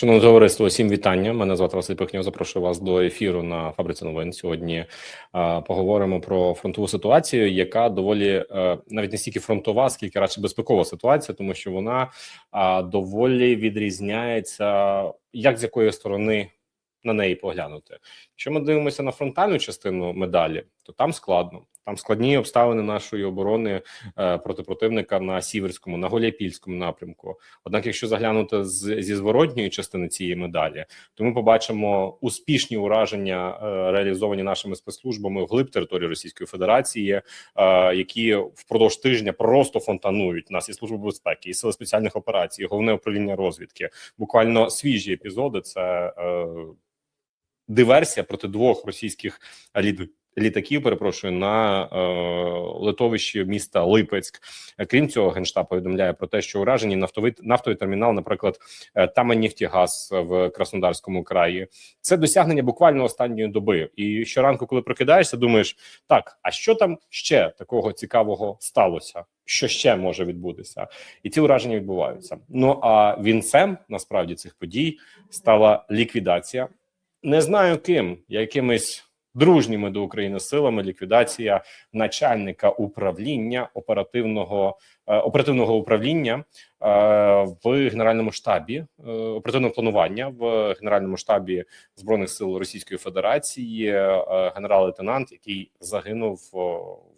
Шановне товариство, всім вітання. Мене звати Василь Пихньо. Запрошую вас до ефіру на фабриці новин. Сьогодні е, поговоримо про фронтову ситуацію, яка доволі е, навіть не стільки фронтова, скільки радше безпекова ситуація, тому що вона е, доволі відрізняється, як з якої сторони на неї поглянути. Якщо ми дивимося на фронтальну частину медалі, то там складно. Там складні обставини нашої оборони е, проти противника на сіверському, на Голіапільському напрямку. Однак, якщо заглянути з, зі зворотньої частини цієї медалі, то ми побачимо успішні ураження, е, реалізовані нашими спецслужбами вглиб території Російської Федерації, е, які впродовж тижня просто фонтанують нас і служби безпеки, і сили спеціальних операцій, і головне управління розвідки. Буквально свіжі епізоди. Це е, диверсія проти двох російських лід літаків. Перепрошую на е, литовищі міста Липецьк. Крім цього, генштаб повідомляє про те, що уражені нафтовий нафтовий термінал, наприклад, е, Таманнефтігаз в Краснодарському краї. Це досягнення буквально останньої доби. І щоранку, коли прокидаєшся, думаєш, так а що там ще такого цікавого сталося? Що ще може відбутися, і ці ураження відбуваються. Ну а вінцем насправді цих подій стала ліквідація. Не знаю ким, якимись дружніми до України силами ліквідація начальника управління оперативного е, оперативного управління е, в генеральному штабі е, оперативного планування в генеральному штабі збройних сил Російської Федерації, генерал-лейтенант, який загинув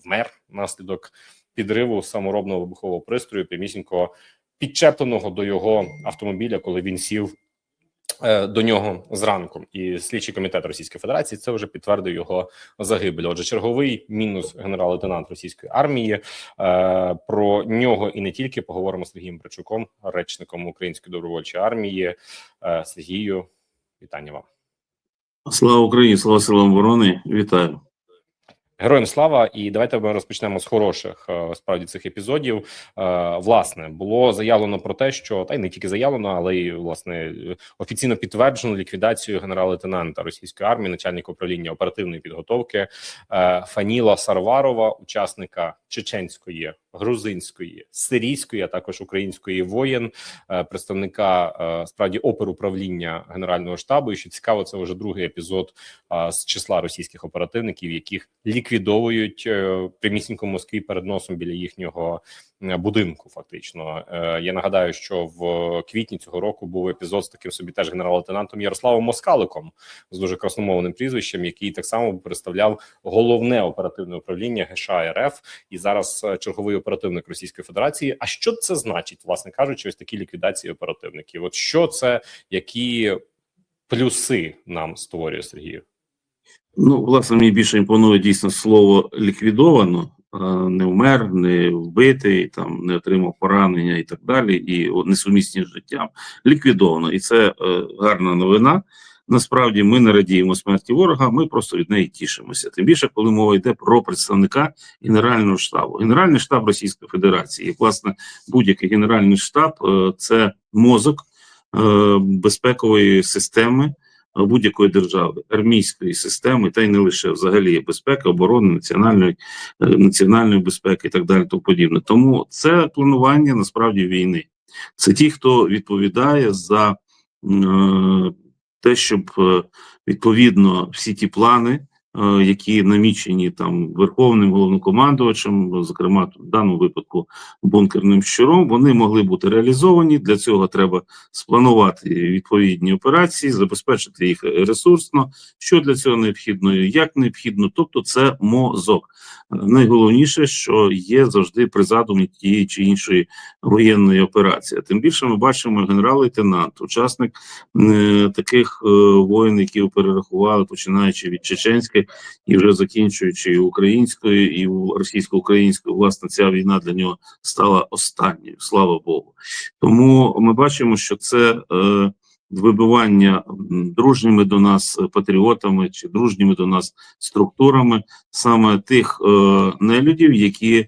вмер внаслідок підриву саморобного вибухового пристрою, прямісінько підчепленого до його автомобіля, коли він сів до нього зранку, і слідчий комітет Російської Федерації це вже підтвердив його загибель. Отже, черговий мінус генерал-лейтенант російської армії. Е, Про нього і не тільки поговоримо з Сергієм Брачуком, речником Української добровольчої армії. Е, Сергію, вітання вам. Слава Україні, слава силам оборони. Вітаю. Героям слава, і давайте ми розпочнемо з хороших е, справді цих епізодів. Е, Власне, було заявлено про те, що та й не тільки заявлено, але й власне офіційно підтверджено ліквідацію генерал-лейтенанта російської армії, начальника управління оперативної підготовки е, Фаніла Сарварова, учасника чеченської, грузинської, сирійської, а також української воєн, представника справді оперуправління генерального штабу. І що цікаво, це вже другий епізод з числа російських оперативників, яких ліквідовують е, прямісінько Москві перед носом біля їхнього е, будинку. Фактично, Е, я нагадаю, що в квітні цього року був епізод з таким собі теж генерал-лейтенантом Ярославом Москаликом з дуже красномовним прізвищем, який так само представляв головне оперативне управління ГШ РФ і зараз черговий оперативник Російської Федерації. А що це значить, власне кажучи, ось такі ліквідації оперативників? От що це, які плюси нам створює Сергію? Ну, власне, мені більше імпонує дійсно слово ліквідовано, не вмер, не вбитий, там не отримав поранення і так далі, і несумісні з життям. Ліквідовано, і це е, гарна новина. Насправді ми не радіємо смерті ворога, ми просто від неї тішимося. Тим більше, коли мова йде про представника Генерального штабу. Генеральний штаб Російської Федерації, і власне будь-який генеральний штаб е, це мозок е, безпекової системи будь-якої держави, армійської системи, та й не лише взагалі безпеки, оборони, національної е, національної безпеки і так далі. Тому подібне. Тому це планування насправді війни. Це ті, хто відповідає за е, те, щоб е, відповідно всі ті плани. Е, Які намічені там верховним головнокомандувачем, зокрема в даному випадку бункерним щуром, вони могли бути реалізовані. Для цього треба спланувати відповідні операції, забезпечити їх ресурсно. Що для цього необхідно, як необхідно, тобто це мозок. Найголовніше, що є завжди при задумі тієї чи іншої воєнної операції. Тим більше ми бачимо генерал-лейтенант, учасник е, таких е, воєн, які перерахували, починаючи від чеченських і вже закінчуючи і українською і російсько-українською. Власне, ця війна для нього стала останньою. Слава Богу. Тому ми бачимо, що це е, вибивання дружніми до нас патріотами чи дружніми до нас структурами саме тих е, нелюдів, які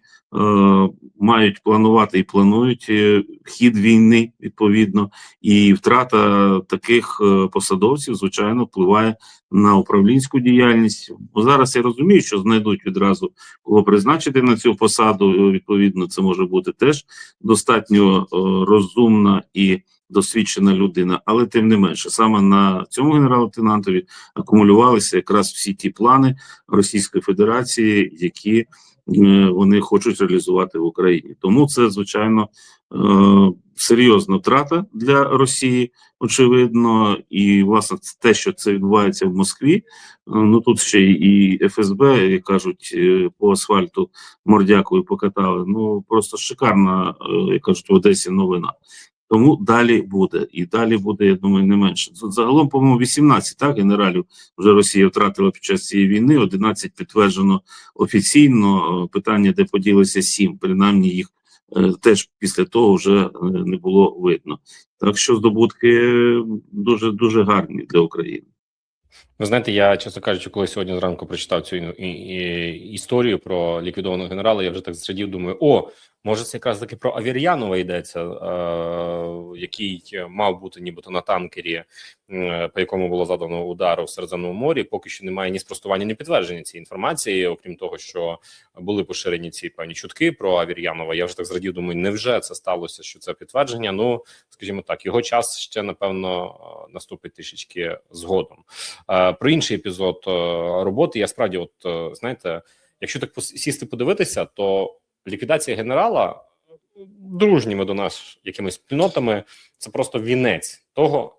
мають планувати і планують е, хід війни відповідно, і втрата таких е, посадовців, звичайно, впливає на управлінську діяльність. Бо зараз я розумію, що знайдуть відразу кого призначити на цю посаду. е, Відповідно, це може бути теж достатньо е, розумна і досвідчена людина, але тим не менше, саме на цьому генерал-лейтенантові акумулювалися якраз всі ті плани Російської Федерації, які е, вони хочуть реалізувати в Україні. Тому це звичайно е, серйозна втрата для Росії, очевидно, і власне те, що це відбувається в Москві. е, Ну тут ще і ФСБ, як кажуть, е, по асфальту мордякою покатали. Ну просто шикарна, е, як кажуть, в Одесі новина. Тому далі буде, і далі буде, я думаю, не менше. Загалом, по-моєму, 18 так, генералів вже Росія втратила під час цієї війни. 11 підтверджено офіційно. Е, Питання, де поділися 7, принаймні їх е, теж після того вже е, не було видно. Так що здобутки дуже дуже гарні для України. Ви знаєте, я чесно кажучи, коли сьогодні зранку прочитав цю історію про ліквідованого генерала, я вже так зрадів, думаю, о, може, це якраз таки про Авір'янова йдеться, е, який мав бути нібито на танкері, е, по якому було задано удар у Середземному морі. Поки що немає ні спростування, ні підтвердження цієї інформації, окрім того, що були поширені ці певні чутки про Авір'янова. Я вже так зрадів, думаю, невже це сталося, що це підтвердження? Ну, скажімо так, його час ще напевно е, наступить трішечки згодом. Про інший епізод е, роботи я справді, от е, знаєте, якщо так сісти подивитися, то ліквідація генерала е, дружніми до нас якимись спільнотами це просто вінець того,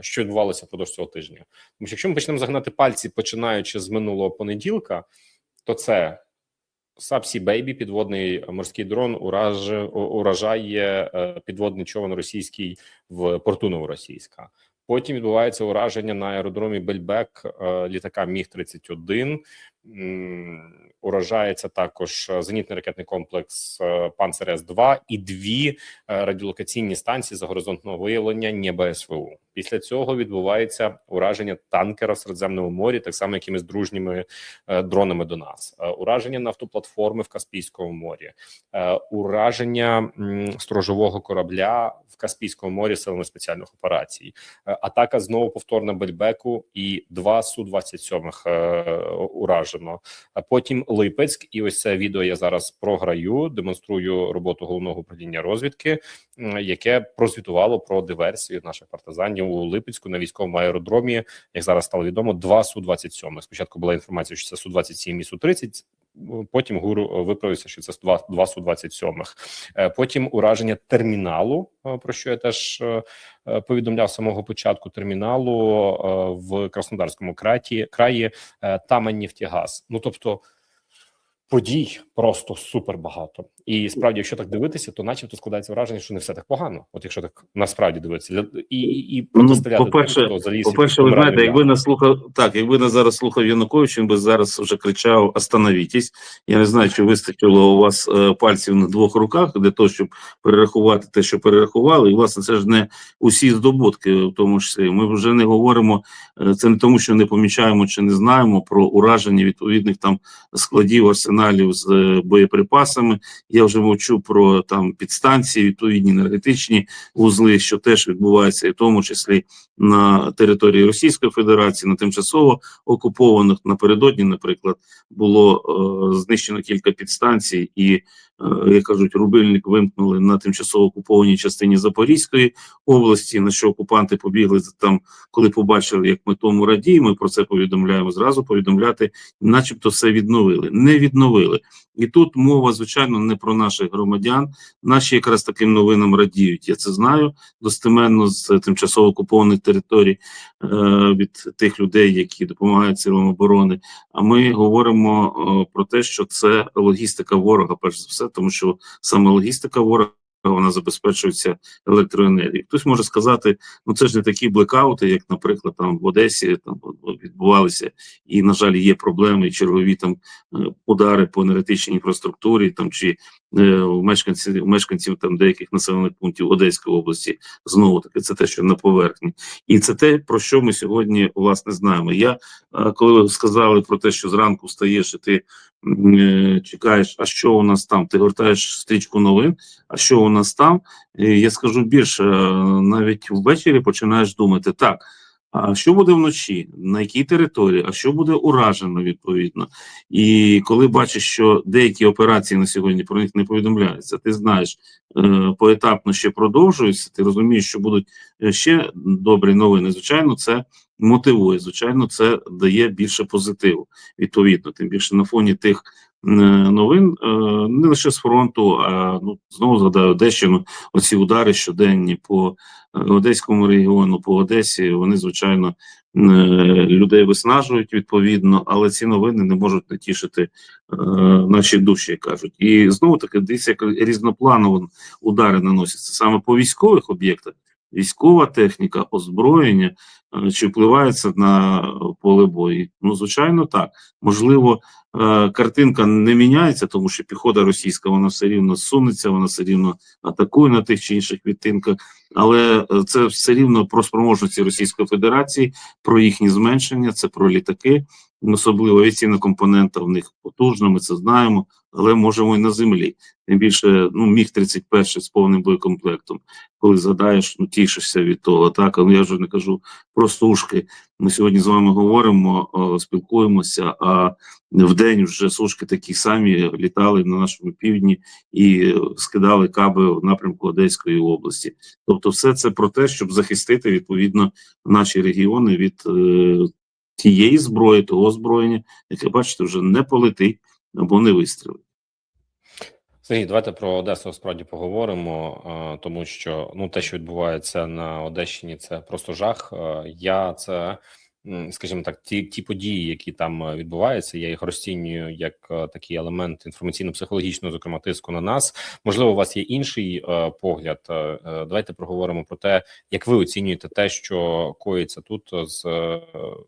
що відбувалося впродовж цього тижня. Тому що якщо ми почнемо загнати пальці, починаючи з минулого понеділка, то це Сапсі Бейбі, підводний морський дрон, уражає підводний човен російський в порту Новоросійська. Потім відбувається ураження на аеродромі Бельбек е, літака Міг 31 Уражається також е, зенітний ракетний комплекс е, Панцер С 2 і дві е, радіолокаційні станції загоризонтного виявлення Нєба СВУ. Після цього відбувається ураження танкера в Середземному морі, так само якимись дружніми дронами до нас, ураження нафтоплатформи в Каспійському морі, ураження сторожового корабля в Каспійському морі силами спеціальних операцій, атака знову повторна Бельбеку і два су 27 е, уражено. А потім Липецьк, і ось це відео я зараз програю. Демонструю роботу головного управління розвідки, яке прозвітувало про диверсію наших партизанів у Липецьку на військовому аеродромі. Як зараз стало відомо, два су 27 Спочатку була інформація, що це су 27 і су 30 Потім гуру е, виправився, що це два, два су 27 Е, Потім ураження терміналу, е, про що я теж повідомляв з самого початку терміналу в Краснодарському краї, краї та Тамань Ну тобто подій просто супер багато. І справді, якщо так дивитися, то начебто складається враження, що не все так погано. От якщо так насправді дивитися, і, і, і протистояти Ну, по-перше- тим, заліз По-перше, ви знаєте, якби нас слухав так, якби нас зараз слухав Янукович, він би зараз вже кричав «Остановітесь». Я не знаю, чи вистачило у вас е, пальців на двох руках для того, щоб перерахувати те, що перерахували. І власне це ж не усі здобутки, в тому числі. Ми вже не говоримо е, це не тому, що не помічаємо чи не знаємо про ураження відповідних там складів арсеналів з е, боєприпасами. Я вже мовчу про там підстанції, відповідні енергетичні вузли, що теж відбувається, і в тому числі на території Російської Федерації, на тимчасово окупованих напередодні, наприклад, було е, знищено кілька підстанцій, і як кажуть, рубильник вимкнули на тимчасово окупованій частині Запорізької області. На що окупанти побігли там, коли побачили, як ми тому радіємо. Про це повідомляємо зразу. Повідомляти, начебто, все відновили. Не відновили. І тут мова, звичайно, не про наших громадян. Наші якраз таким новинам радіють. Я це знаю достеменно з тимчасово окупованих територій е, від тих людей, які допомагають силам оборони. А ми говоримо е, про те, що це логістика ворога, перш за все, тому що саме логістика ворога. Вона забезпечується електроенергією. Хтось може сказати, ну це ж не такі блекаути, як, наприклад, там в Одесі там відбувалися, і на жаль, є проблеми, чергові там е, удари по енергетичній інфраструктурі, там чи е, у мешканців мешканців там деяких населених пунктів Одеської області. Знову таки, це те, що на поверхні, і це те, про що ми сьогодні власне знаємо. Я е, коли ви сказали про те, що зранку встаєш і ти чекаєш, а що у нас там? Ти гортаєш стрічку новин, а що у нас там? Е, Я скажу більше, е, навіть ввечері починаєш думати так. А що буде вночі, на якій території, а що буде уражено відповідно? І коли бачиш, що деякі операції на сьогодні про них не повідомляються, ти знаєш, е, поетапно ще продовжуються, ти розумієш, що будуть е, ще добрі новини. Звичайно, це мотивує. Звичайно, це дає більше позитиву. Відповідно, тим більше на фоні тих новин, е, не лише з фронту, а ну знову згадаю Одещину. Оці удари щоденні по е, Одеському регіону, по Одесі. Вони звичайно е, людей виснажують відповідно, але ці новини не можуть не тішити наші душі, як кажуть. І знову таки дивіться, як різнопланово удари наносяться саме по військових об'єктах. Військова техніка, озброєння чи впливає це на поле бою? Ну, звичайно, так. Можливо, е, картинка не міняється, тому що піхота російська вона все рівно сунеться, вона все рівно атакує на тих чи інших відтинках, але е, це все рівно про спроможності Російської Федерації, про їхні зменшення, це про літаки, особливо авіаційна компонента в них потужна, ми це знаємо, але можемо і на землі. Тим більше, ну, міг 31 з повним боєкомплектом. Коли згадаєш, ну тішишся від того. Так, але я вже не кажу про сушки. Ми сьогодні з вами говоримо, спілкуємося. А в день вже сушки такі самі літали на нашому півдні і скидали каби в напрямку Одеської області. Тобто, все це про те, щоб захистити відповідно наші регіони від е, тієї зброї, того озброєння, яке бачите, вже не полетить або не вистрілить. Сергій, давайте про Одесу справді поговоримо, е, тому що ну те, що відбувається на Одещині, це просто жах. Е, Я це, скажімо так, ті, ті події, які там е, відбуваються, я їх розцінюю як такий елемент інформаційно-психологічного, зокрема тиску на нас. Можливо, у вас є інший погляд. Давайте проговоримо про те, як ви оцінюєте те, що коїться тут з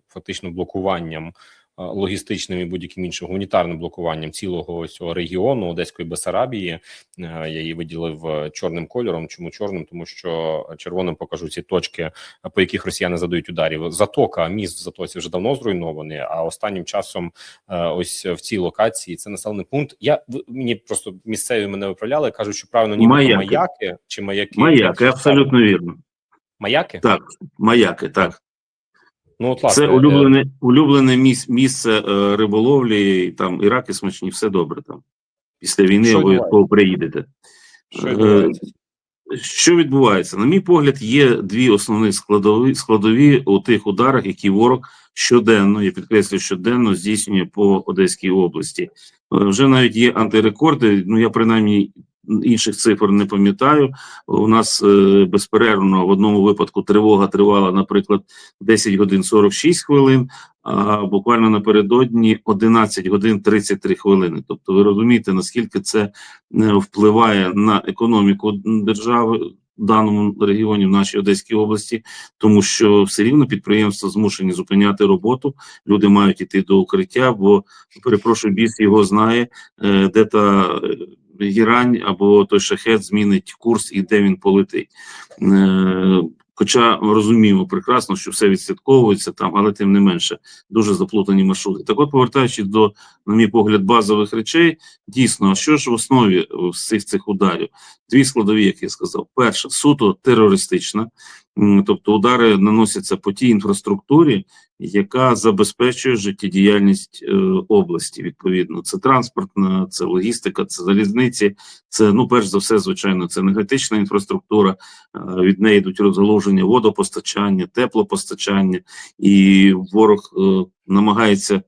фактично блокуванням. Логістичним і будь-яким іншим гуманітарним блокуванням цілого цього регіону Одеської Бесарабії. Е, Я її виділив е, чорним кольором. Чому чорним? Тому що червоним покажу ці точки, е, по яких росіяни задають ударів. Затока, міст в затоці вже давно зруйнований. А останнім часом, ось в цій локації, це населений пункт. Я мені просто місцеві мене виправляли, кажуть, що правильно ні Маяки. маяки чи маяки. Маяки, абсолютно вірно. Маяки. Так, маяки, так. Ну от власне, Це е, улюблене, улюблене міс, місце е, риболовлі, там і раки смачні, все добре там. Після війни Що обов'язково приїдете. що е, відбувається? Що відбувається? На мій погляд, є дві основні складові складові у тих ударах, які ворог щоденно, я підкреслюю, щоденно здійснює по Одеській області. Е, Вже навіть є антирекорди. Ну я принаймні інших цифр не пам'ятаю. У нас е, безперервно в одному випадку тривога тривала, наприклад, 10 годин 46 хвилин. А буквально напередодні 11 годин 33 хвилини. Тобто, ви розумієте, наскільки це е, впливає на економіку держави в даному регіоні, в нашій Одеській області, тому що все рівно підприємства змушені зупиняти роботу. Люди мають іти до укриття, бо перепрошую, біс його знає, е, де та е, гірань або той шахет змінить курс і де він полетить. Е, Хоча розуміємо прекрасно, що все відслідковується там, але тим не менше дуже заплутані маршрути. Так, от повертаючись до, на мій погляд, базових речей, дійсно, що ж в основі всіх цих ударів? Дві складові, як я сказав: перша суто терористична, тобто удари наносяться по тій інфраструктурі, яка забезпечує життєдіяльність е, області. Відповідно, це транспортна, це логістика, це залізниці, це ну, перш за все, звичайно, це енергетична інфраструктура. Е, від неї йдуть розгалуження водопостачання, теплопостачання, і ворог е, намагається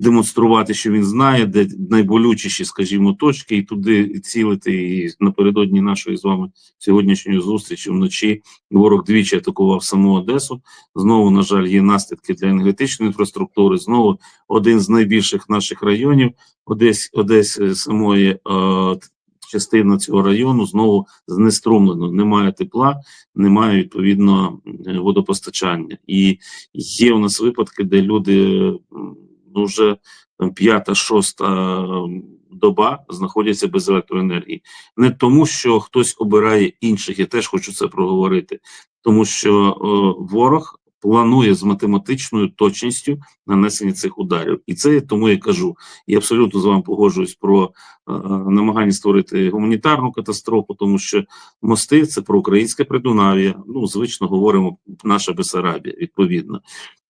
демонструвати, що він знає, де найболючіші, скажімо, точки, і туди цілити. І напередодні нашої з вами сьогоднішньої зустрічі вночі ворог двічі атакував саму Одесу. Знову, на жаль, є наслідки для енергетичної інфраструктури. Знову один з найбільших наших районів Одесь, Одесь е, самої. Е, Частина цього району знову знеструмлено. Немає тепла, немає відповідно е, водопостачання. І є у нас випадки, де люди ну, вже п'ята, шоста доба знаходяться без електроенергії. Не тому, що хтось обирає інших, я теж хочу це проговорити, тому що е, ворог планує з математичною точністю нанесення цих ударів. І це тому я кажу. Я абсолютно з вами погоджуюсь про е, намагання створити гуманітарну катастрофу, тому що мости це про українське придунав'я. Ну, звично говоримо наша Бесарабія, відповідно.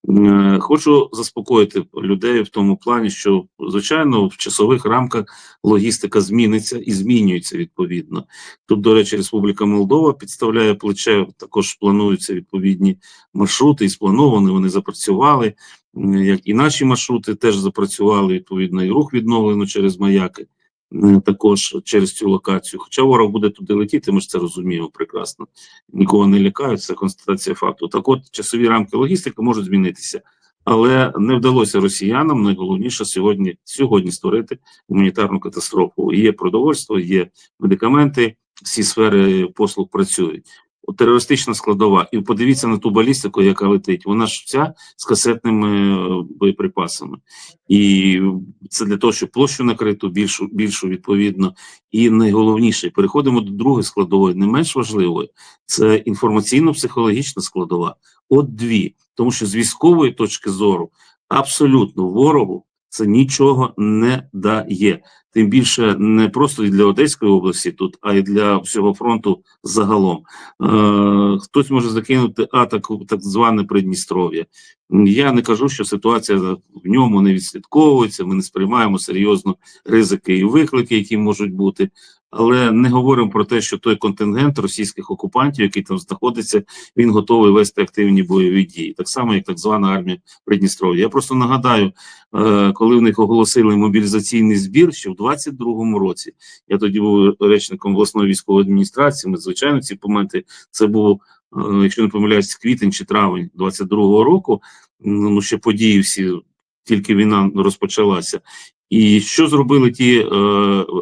Е, Хочу заспокоїти людей в тому плані, що звичайно в часових рамках логістика зміниться і змінюється відповідно. Тут, до речі, Республіка Молдова підставляє плече. Також плануються відповідні маршрути, і сплановані вони запрацювали. Як і наші маршрути теж запрацювали відповідно, і рух відновлено через маяки. Також через цю локацію. Хоча ворог буде туди летіти, ми ж це розуміємо прекрасно. Нікого не лякають, це констатація факту. Так от часові рамки логістики можуть змінитися, але не вдалося росіянам найголовніше сьогодні сьогодні створити гуманітарну катастрофу. Є продовольство, є медикаменти, всі сфери послуг працюють. Терористична складова, і подивіться на ту балістику, яка летить. Вона ж вся з касетними е, боєприпасами, і це для того, щоб площу накриту більшу, більшу відповідно. І найголовніше, переходимо до другої складової, не менш важливої, це інформаційно-психологічна складова. От дві, тому що з військової точки зору абсолютно ворогу це нічого не дає. Тим більше не просто і для Одеської області тут, а й для всього фронту загалом. Е, хтось може закинути атаку, так зване Придністров'я. Я не кажу, що ситуація в ньому не відслідковується. Ми не сприймаємо серйозно ризики і виклики, які можуть бути. Але не говоримо про те, що той контингент російських окупантів, який там знаходиться, він готовий вести активні бойові дії, так само як так звана армія Придністров'я. Я просто нагадаю, е, коли в них оголосили мобілізаційний збір, що в 22-му році я тоді був речником обласної військової адміністрації. Ми звичайно ці моменти це був, е, якщо не помиляюсь, квітень чи травень 22-го року. Ну ще події всі тільки війна розпочалася. І що зробили ті е,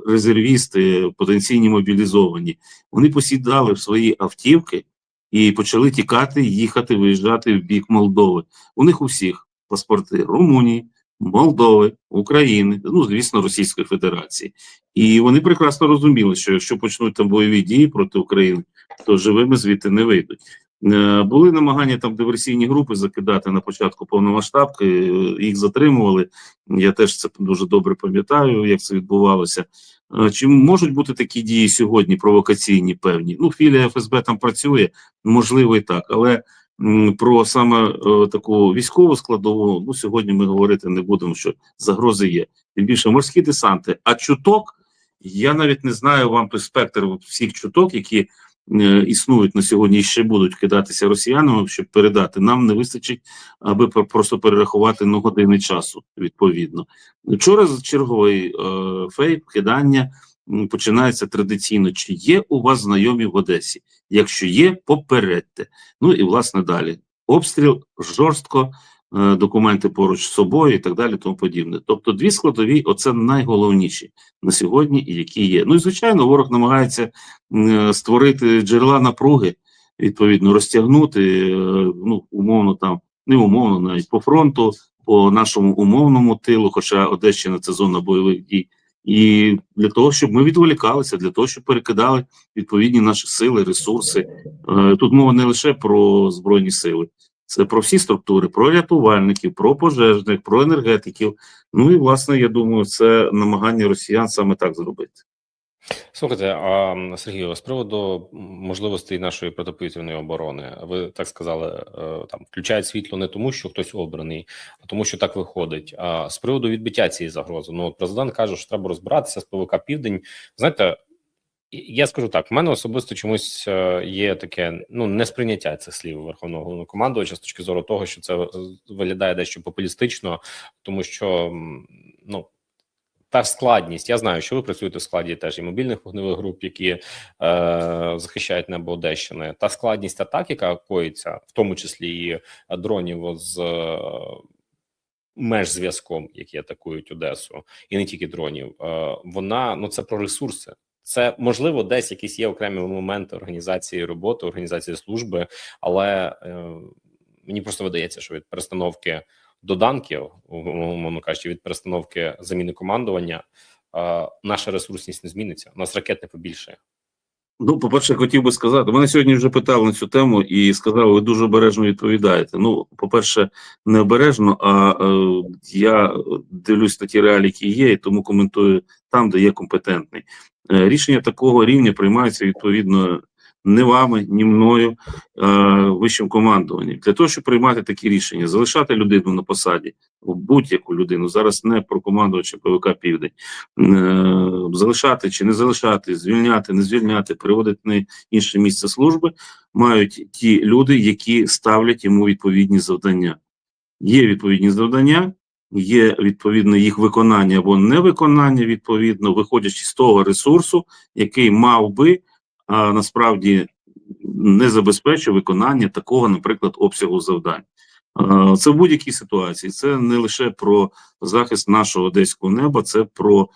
резервісти, потенційні мобілізовані? Вони посідали в свої автівки і почали тікати, їхати, виїжджати в бік Молдови. У них у всіх паспорти Румунії, Молдови, України, ну звісно, Російської Федерації. І вони прекрасно розуміли, що якщо почнуть там бойові дії проти України, то живими звідти не вийдуть. Е, Були намагання там диверсійні групи закидати на початку повномасштабки, е, їх затримували. Я теж це дуже добре пам'ятаю, як це відбувалося. Е, Чи можуть бути такі дії сьогодні провокаційні певні? Ну, філія ФСБ там працює, можливо, і так, але про саме таку військову складову, ну сьогодні ми говорити не будемо, що загрози є. Тим більше морські десанти, а чуток. Я навіть не знаю вам спектр всіх чуток, які існують на сьогодні і ще будуть кидатися росіянам, щоб передати. Нам не вистачить, аби пр- просто перерахувати на години часу. Відповідно, вчора з- черговий е, фейк кидання починається традиційно. Чи є у вас знайомі в Одесі? Якщо є, попередьте. Ну і власне далі. Обстріл жорстко, е, документи поруч з собою і так далі, тому подібне. Тобто, дві складові, оце найголовніші на сьогодні, які є. Ну і звичайно, ворог намагається е, створити джерела напруги, відповідно, розтягнути, е, ну умовно там, не умовно, навіть по фронту, по нашому умовному тилу, хоча Одещина це зона бойових дій. І для того, щоб ми відволікалися, для того, щоб перекидали відповідні наші сили, ресурси. Е, Тут мова не лише про збройні сили, це про всі структури, про рятувальників, про пожежних, про енергетиків. Ну і власне, я думаю, це намагання росіян саме так зробити. Слухайте, а Сергію, з приводу можливостей нашої протиповітряної оборони, ви так сказали, е, там включають світло не тому, що хтось обраний, а тому, що так виходить. А з приводу відбиття цієї загрози, ну президент каже, що треба розбиратися з ПВК Південь. Знаєте, я скажу так: в мене особисто чомусь е, є таке ну несприйняття цих слів верховного головнокомандувача з точки зору того, що це е, виглядає дещо популістично, тому що ну. Та складність. Я знаю, що ви працюєте в складі теж і мобільних вогневих груп, які е, захищають небо Одещини. Та складність атак, яка коїться, в тому числі і дронів з е, меж зв'язком, які атакують Одесу, і не тільки дронів. Е, вона ну це про ресурси. Це можливо десь якісь є окремі моменти організації роботи, організації служби, але е, мені просто видається, що від перестановки доданків, умовно кажучи, від перестановки заміни командування, е, наша ресурсність не зміниться. У нас ракет не побільшає. Ну, по-перше, хотів би сказати, мене сьогодні вже питали на цю тему і сказали, ви дуже обережно відповідаєте. Ну, по-перше, не обережно, а е, я дивлюсь на ті реалії, які є, і тому коментую там, де є компетентний. Е, рішення такого рівня приймаються відповідно не вами, ні мною, е, вищим командуванням. Для того, щоб приймати такі рішення, залишати людину на посаді, будь-яку людину, зараз не про командувача ПВК Південь, е, залишати чи не залишати, звільняти, не звільняти, переводити на інше місце служби, мають ті люди, які ставлять йому відповідні завдання. Є відповідні завдання, є відповідне їх виконання або невиконання, відповідно, виходячи з того ресурсу, який мав би, а насправді не забезпечує виконання такого, наприклад, обсягу завдань. Це в будь-якій ситуації. Це не лише про захист нашого одеського неба, це про е,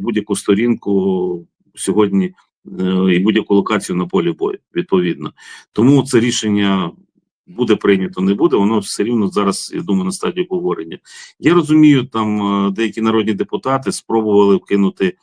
будь-яку сторінку сьогодні е, і будь-яку локацію на полі бою, відповідно. Тому це рішення буде прийнято, не буде. Воно все рівно зараз, я думаю, на стадії обговорення. Я розумію, там е, деякі народні депутати спробували вкинути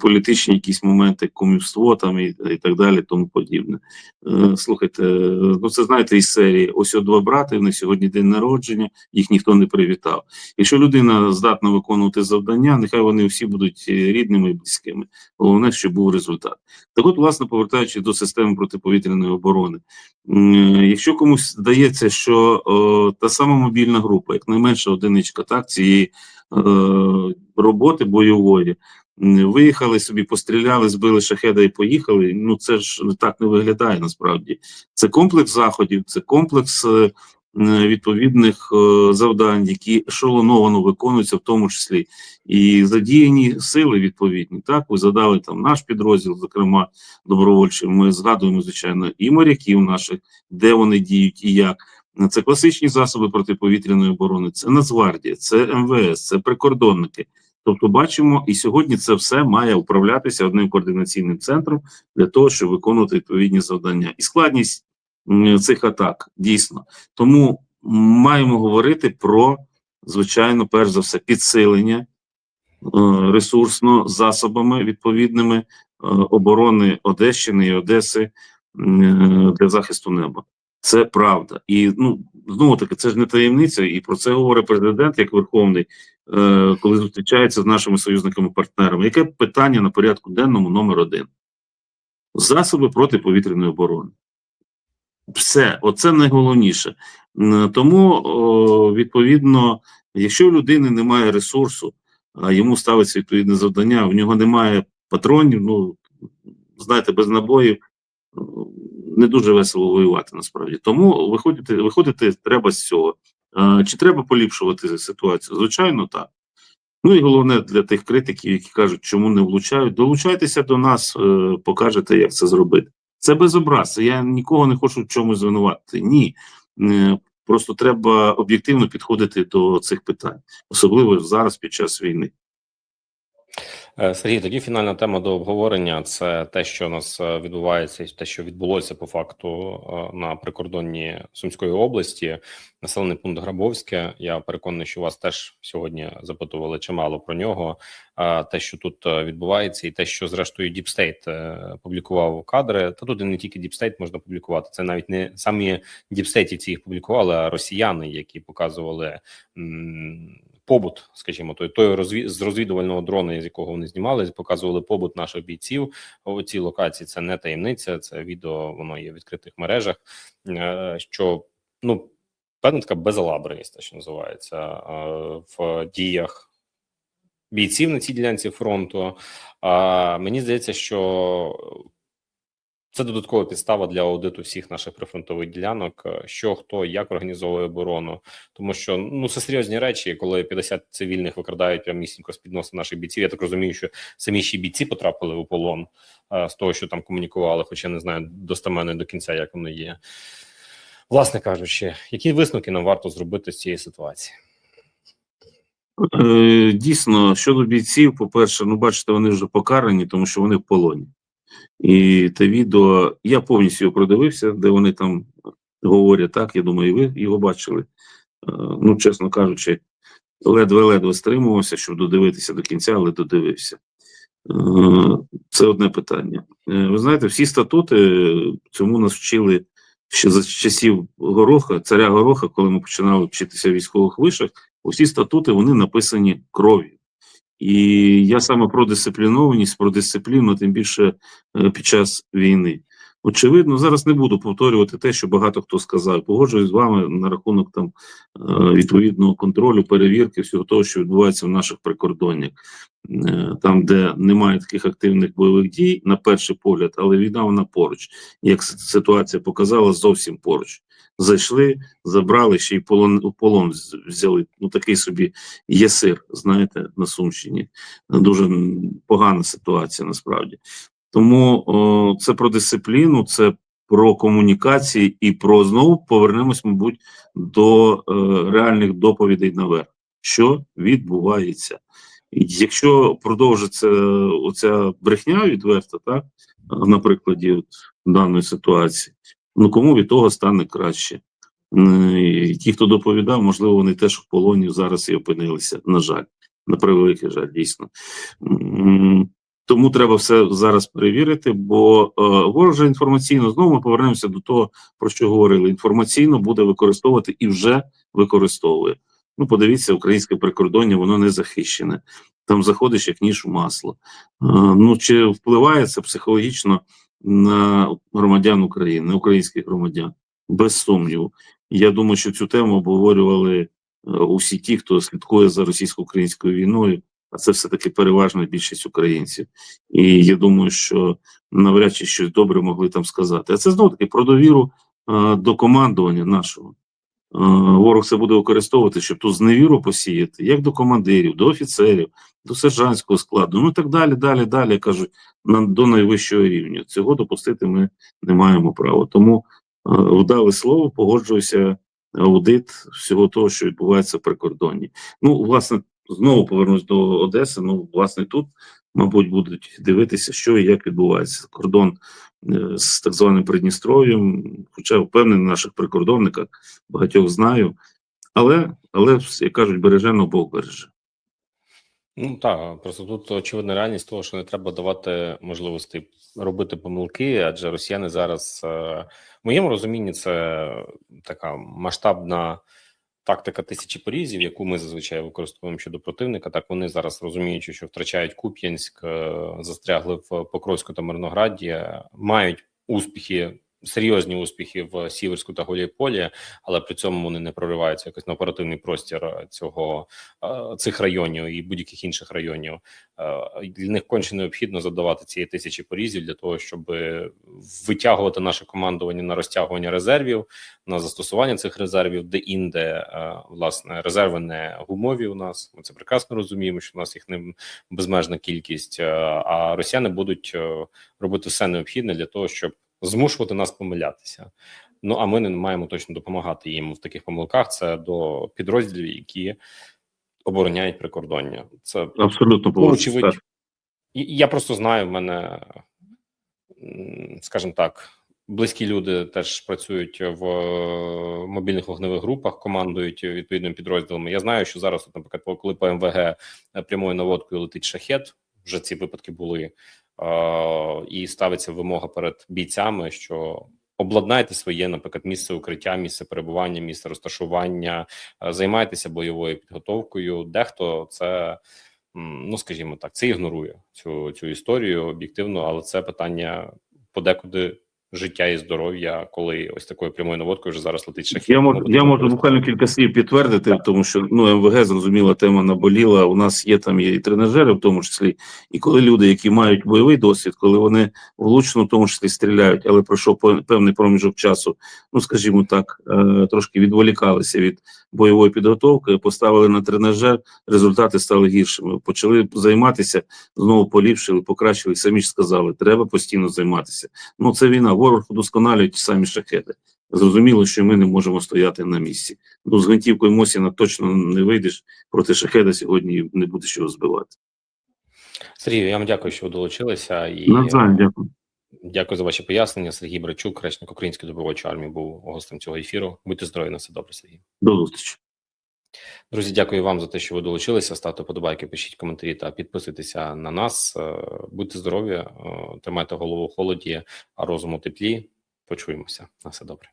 політичні якісь моменти, кумівство там і, і так далі, тому подібне. Е, Слухайте, е, ну це знаєте із серії: ось от два брати, в них сьогодні день народження, їх ніхто не привітав. Якщо людина здатна виконувати завдання, нехай вони всі будуть е, рідними і близькими. Головне, щоб був результат. Так от, власне, повертаючись до системи протиповітряної оборони, якщо комусь здається, що е, та сама мобільна група, як найменша одиничка так, цієї е, роботи бойової, виїхали собі, постріляли, збили шахеда і поїхали. Ну це ж так не виглядає насправді. Це комплекс заходів, це комплекс. е, Відповідних е, завдань, які ешелоновано виконуються, в тому числі і задіяні сили відповідні. Так, ви задали там наш підрозділ, зокрема добровольчий. Ми згадуємо, звичайно, і моряків наших, де вони діють і як. Це класичні засоби протиповітряної оборони, це Нацгвардія, це МВС, це прикордонники. Тобто, бачимо, і сьогодні це все має управлятися одним координаційним центром для того, щоб виконувати відповідні завдання. І складність цих атак дійсно. Тому маємо говорити про, звичайно, перш за все, підсилення е, ресурсно засобами відповідними е, оборони Одещини і Одеси е, для захисту неба. Це правда. І ну знову таки, це ж не таємниця, і про це говорить президент як верховний, е, коли зустрічається з нашими союзниками-партнерами. Яке питання на порядку денному номер один? Засоби протиповітряної оборони. Все, оце найголовніше. Тому, о, відповідно, якщо у людини немає ресурсу, а йому ставиться відповідне завдання, в нього немає патронів, ну знаєте, без набоїв не дуже весело воювати насправді. Тому виходити, виходити треба з цього. Чи треба поліпшувати ситуацію? Звичайно, так. Ну і головне для тих критиків, які кажуть, чому не влучають, долучайтеся до нас, е, покажете, як це зробити. Це безобраз. Я нікого не хочу в чомусь звинуватити. Ні. Е, Просто треба об'єктивно підходити до цих питань, особливо зараз під час війни. Е, Сергій, тоді фінальна тема до обговорення це те, що у нас е, відбувається, те, що відбулося по факту е, на прикордонні Сумської області, населений пункт Грабовське. Я переконаний, що вас теж сьогодні запитували чимало про нього. Те, що тут відбувається, і те, що зрештою Діпстейт публікував кадри, та тут не тільки Діпстейт можна публікувати. Це навіть не самі діпстейтівці їх публікували, а росіяни, які показували. Побут, скажімо, той той розві... з розвідувального дрона, з якого вони знімали, показували побут наших бійців у цій локації. Це не таємниця, це відео воно є в відкритих мережах. е, Що ну певна така безалаберність, що називається е, в діях бійців на цій ділянці фронту. А мені здається, що це додаткова підстава для аудиту всіх наших прифронтових ділянок, е, що хто як організовує оборону, тому що ну це серйозні речі, коли 50 цивільних викрадають прямісінько з під носа наших бійців. Я так розумію, що самі ще бійці потрапили у полон е, з того, що там комунікували, хоча не знаю достеменно до кінця, як воно є. Власне кажучи, які висновки нам варто зробити з цієї ситуації? Е, Дійсно, щодо бійців, по-перше, ну бачите, вони вже покарані, тому що вони в полоні. І те відео, я повністю його продивився, де вони там говорять так. Я думаю, і ви його бачили. Е, Ну, чесно кажучи, ледве-ледве стримувався, щоб додивитися до кінця, але додивився. Е, Це одне питання. Е, Ви знаєте, всі статути цьому нас вчили ще за часів Гороха, царя Гороха, коли ми починали вчитися військових вишах. Усі статути вони написані кров'ю. І я саме про дисциплінованість, про дисципліну, тим більше е, під час війни. Очевидно, зараз не буду повторювати те, що багато хто сказав. Погоджуюсь з вами на рахунок там е, відповідного контролю, перевірки, всього того, що відбувається в наших прикордоннях, Е, там, де немає таких активних бойових дій, на перший погляд, але війна вона поруч. Як ситуація показала, зовсім поруч. Зайшли, забрали ще й полон у полон взяли. Ну такий собі єсир, знаєте, на Сумщині. Дуже погана ситуація насправді. Тому о, це про дисципліну, це про комунікації і про знову повернемось, мабуть, до е, реальних доповідей наверх. Що відбувається? Якщо продовжиться оця брехня відверта, так на прикладі от даної ситуації, ну кому від того стане краще? І Ті, хто доповідав, можливо, вони теж в полоні зараз і опинилися. На жаль, на превеликий жаль, дійсно. Тому треба все зараз перевірити, бо е, ворог інформаційно знову ми повернемося до того, про що говорили. Інформаційно буде використовувати і вже використовує. Ну, подивіться, українське прикордоння, воно не захищене. Там заходиш як ніж у масло. Е, ну чи впливає це психологічно на громадян України, на українських громадян? Без сумніву. Я думаю, що цю тему обговорювали е, усі ті, хто слідкує за російсько-українською війною, а це все-таки переважна більшість українців. І я думаю, що навряд чи щось добре могли там сказати. А це знову таки про довіру е, до командування нашого. Е, Ворог це буде використовувати, щоб ту зневіру посіяти, як до командирів, до офіцерів, до сержантського складу, ну і так далі, далі, далі кажуть, на, до найвищого рівня. Цього допустити ми не маємо права. Тому е, вдале слово, погоджуюся, аудит всього того, що відбувається в прикордонні. Ну, власне, знову повернусь до Одеси. Ну, власне, тут, мабуть, будуть дивитися, що і як відбувається. Кордон е, з так званим Придністров'ям, хоча впевнений наших прикордонниках, багатьох знаю, але, але як кажуть, бережено Бог береже. Ну так, просто тут очевидна реальність того, що не треба давати можливості робити помилки, адже росіяни зараз е, в моєму розумінні це така масштабна тактика тисячі порізів, яку ми зазвичай використовуємо щодо противника. Так вони зараз розуміючи, що втрачають Куп'янськ, е, застрягли в Покровську та Мирнограді, мають успіхи. Серйозні успіхи в Сіверську та Голіполі, але при цьому вони не прориваються якось на оперативний простір е, цього е, цих районів і будь-яких інших районів. Е, Для них конче необхідно задавати ці тисячі порізів для того, щоб витягувати наше командування на розтягування резервів, на застосування цих резервів, де інде власне резерви не гумові. У нас ми це прекрасно розуміємо, що у нас їх не безмежна кількість. А росіяни будуть робити все необхідне для того, щоб змушувати нас помилятися. Ну а ми не маємо точно допомагати їм в таких помилках. Це до підрозділів, які обороняють прикордоння. Це Абсолютно ну, очевидно. Я просто знаю, в мене, скажімо так, близькі люди теж працюють в мобільних вогневих групах, командують відповідними підрозділами. Я знаю, що зараз, наприклад, коли по МВГ е, прямою наводкою летить шахет, вже ці випадки були, і ставиться вимога перед бійцями, що обладнайте своє, наприклад, місце укриття, місце перебування, місце розташування, е, займайтеся бойовою підготовкою. Дехто це ну скажімо так, це ігнорує цю цю історію об'єктивно, але це питання подекуди життя і здоров'я, коли ось такою прямою наводкою вже зараз летить шахет. Я можу, я можу буквально кілька слів підтвердити, тому що ну МВГ зрозуміла тема наболіла. У нас є там є і тренажери, в тому числі, і коли люди, які мають бойовий досвід, коли вони влучно в тому числі стріляють, але пройшов пе- певний проміжок часу, ну скажімо так, е, трошки відволікалися від бойової підготовки, поставили на тренажер, результати стали гіршими. Почали займатися, знову поліпшили, покращили. Самі ж сказали, треба постійно займатися. Ну це війна. Ворог удосконалює ті самі шахети. Зрозуміло, що ми не можемо стояти на місці. Ну, з гвинтівкою Мосіна точно не вийдеш проти шахеда сьогодні не будеш його збивати. Сергію, я вам дякую, що ви долучилися і Навзаєм, дякую. дякую за ваші пояснення. Сергій Брачук, речник Української добровольчої армії, був гостем цього ефіру. Будьте здорові на все добре, Сергій. До зустрічі. Друзі, дякую вам за те, що ви долучилися. Ставте подобайки, пишіть коментарі та підписуйтеся на нас. Е, Будьте здорові, е, тримайте голову в холоді, а розум у теплі. Почуємося. На все добре.